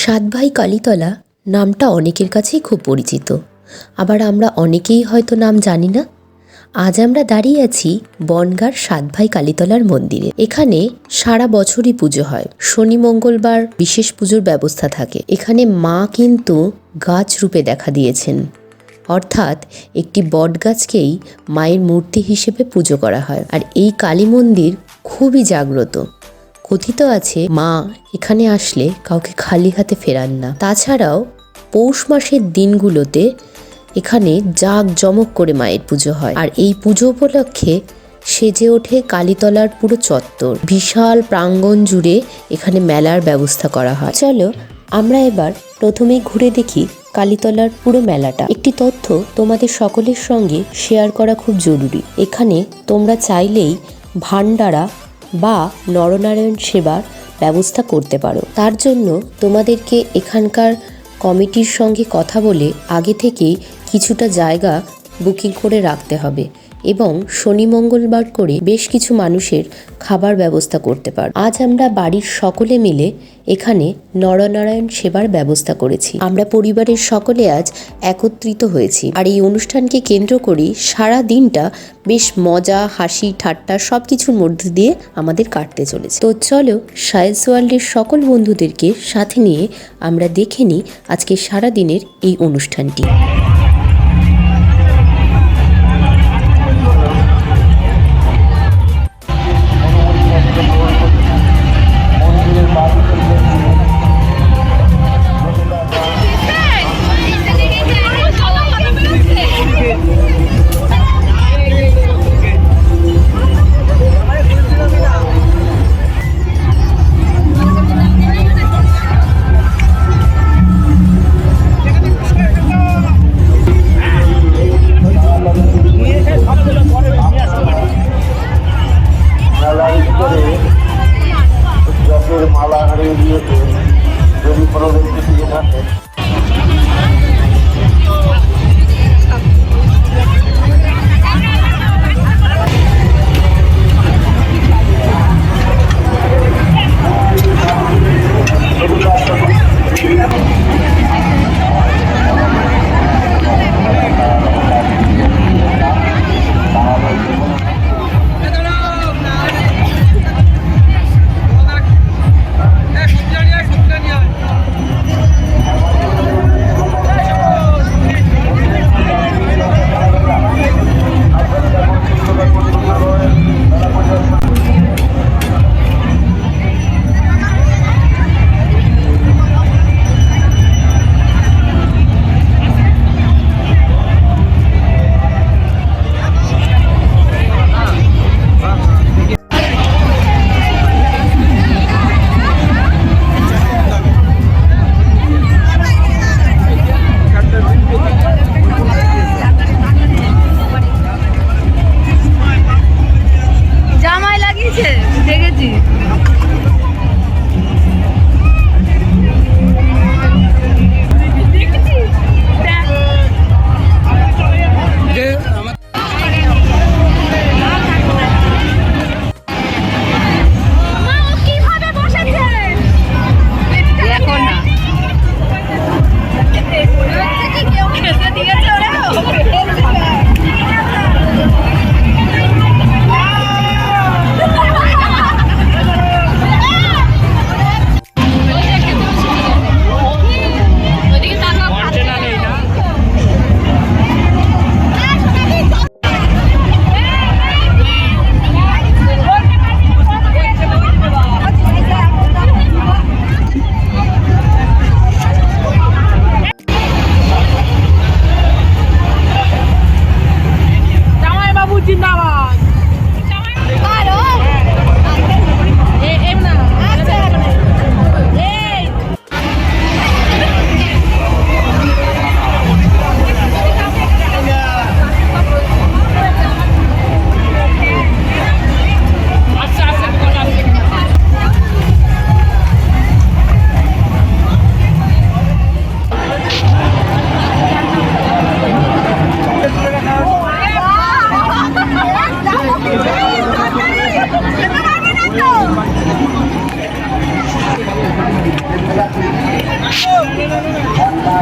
সাতভাই কালীতলা নামটা অনেকের কাছেই খুব পরিচিত। আবার আমরা অনেকেই হয়তো নাম জানি না। আজ আমরা দাঁড়িয়ে আছি বনগার সাতভাই কালীতলার মন্দিরে। এখানে সারা বছরই পুজো হয়। শনি, মঙ্গলবার বিশেষ পুজোর ব্যবস্থা থাকে। এখানে মা কিন্তু গাছ রূপে দেখা দিয়েছেন। অর্থাৎ একটি বট গাছকেই মায়ের মূর্তি হিসেবে পুজো করা হয়। আর এই কালী মন্দির খুবই জাগ্রত। কথিত আছে, মা এখানে আসলে কাউকে খালি হাতে ফেরান না। তাছাড়াও পৌষ মাসের দিনগুলোতে এখানে জাঁক জমক করে মায়ের পুজো হয়। আর এই পুজো উপলক্ষে সেজে ওঠে কালীতলার পুরো চত্বর। বিশাল প্রাঙ্গণ জুড়ে এখানে মেলার ব্যবস্থা করা হয়। চলো আমরা এবার প্রথমেই ঘুরে দেখি কালীতলার পুরো মেলাটা। একটি তথ্য তোমাদের সকলের সঙ্গে শেয়ার করা খুব জরুরি। এখানে তোমরা চাইলেই ভান্ডারা বা নরনারায়ণ সেবার ব্যবস্থা করতে পারো। তার জন্য তোমাদেরকে এখানকার কমিটির সঙ্গে কথা বলে আগে থেকেই কিছুটা জায়গা বুকিং করে রাখতে হবে। এবং শনি মঙ্গলবার করে বেশ কিছু মানুষের খাবার ব্যবস্থা করতে পারো। আজ আমরা বাড়ির সকলে মিলে এখানে নরনারায়ণ সেবার ব্যবস্থা করেছি। আমরা পরিবারের সকলে আজ একত্রিত হয়েছি। আর এই অনুষ্ঠানকে কেন্দ্র করে সারা দিনটা বেশ মজা, হাসি, ঠাট্টা সব কিছুর মধ্যে দিয়ে আমাদের কাটতে চলেছে। তো চলো সায়েন্স ওয়ার্ল্ডের সকল বন্ধুদেরকে সাথে নিয়ে আমরা দেখে নিই আজকে সারা দিনের এই অনুষ্ঠানটি।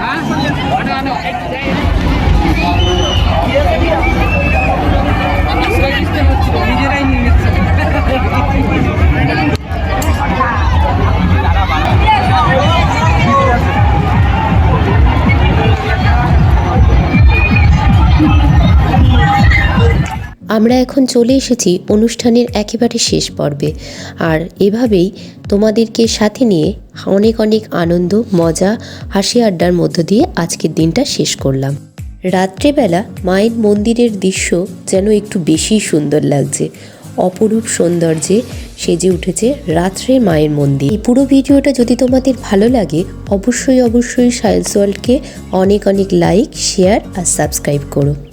Hả? Ở đâu, ở đâu? আমরা এখন চলে এসেছি অনুষ্ঠানের একেবারে শেষ পর্বে। আর এভাবেই তোমাদেরকে সাথে নিয়ে অনেক অনেক আনন্দ, মজা, হাসি আড্ডার মধ্য দিয়ে আজকের দিনটা শেষ করলাম। রাত্রেবেলা মায়ের মন্দিরের দৃশ্য যেন একটু বেশিই সুন্দর লাগছে। অপরূপ সৌন্দর্যে সেজে উঠেছে রাত্রে মায়ের মন্দির। এই পুরো ভিডিওটা যদি তোমাদের ভালো লাগে, অবশ্যই অবশ্যই সায়েন্স ওয়ার্ল্ডকে অনেক অনেক লাইক শেয়ার আর সাবস্ক্রাইব করো।